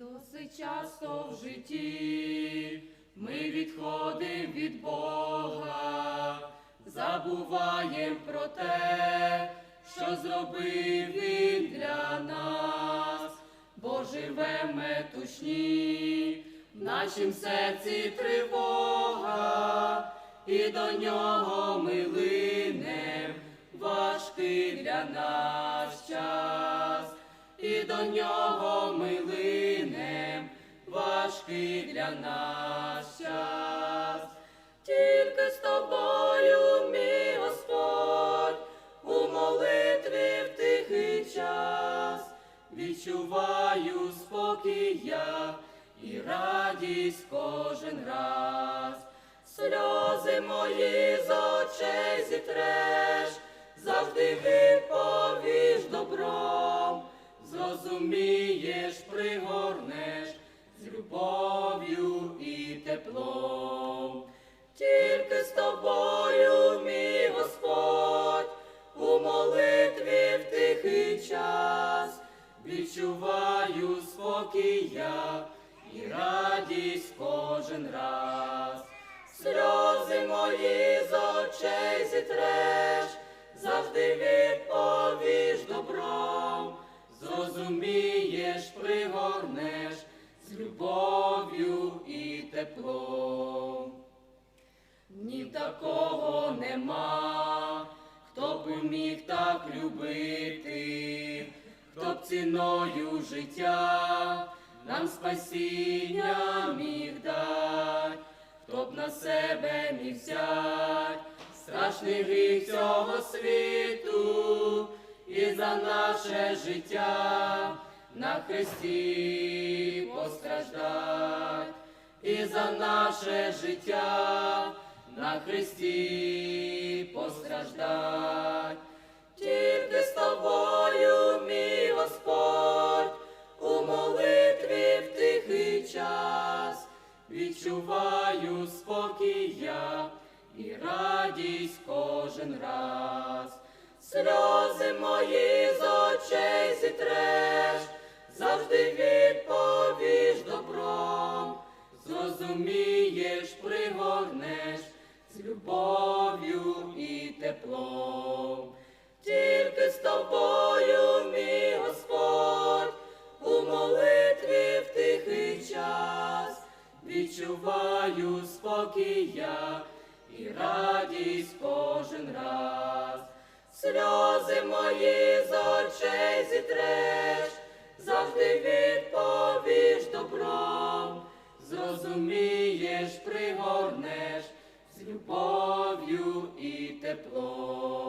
Досить часто в житті ми відходимо від Бога, забуваємо про те, що зробив Він для нас, бо живе метушні, в нашім серці тривога, і до нього ми линем важкий для нас час, і до нього ми линем важкий для нас час. Тільки з тобою, мій Господь, у молитві в тихий час відчуваю спокій я і радість кожен раз. Сльози мої з очей зітреш, завжди відповіш добром, зрозумієш, пригорнеш з любов'ю і теплом. Тільки з тобою, мій Господь, у молитві в тихий час відчуваю спокій і радість кожен раз. Сльози мої з очей зітреш, завжди відповіш добром, зрозумієш, пригорнеш з любов'ю і теплом. Днів такого нема, хто б міг так любити, хто б ціною життя нам спасіння міг дать, хто б на себе міг взять страшний гріх цього світу і за наше життя на хресті постраждать, і за наше життя на хресті постраждать. Тільки з тобою, мій Господь, у молитві в тихий час відчуваю спокій я і радість кожен раз. Сльози мої з очей зітреш, зрозумієш, пригорнеш з любов'ю і теплом. Тільки з тобою, мій Господь, у молитві в тихий час відчуваю спокій я і радість кожен раз. Сльози мої з очей зітреш, пригорнеш з любов'ю і теплом.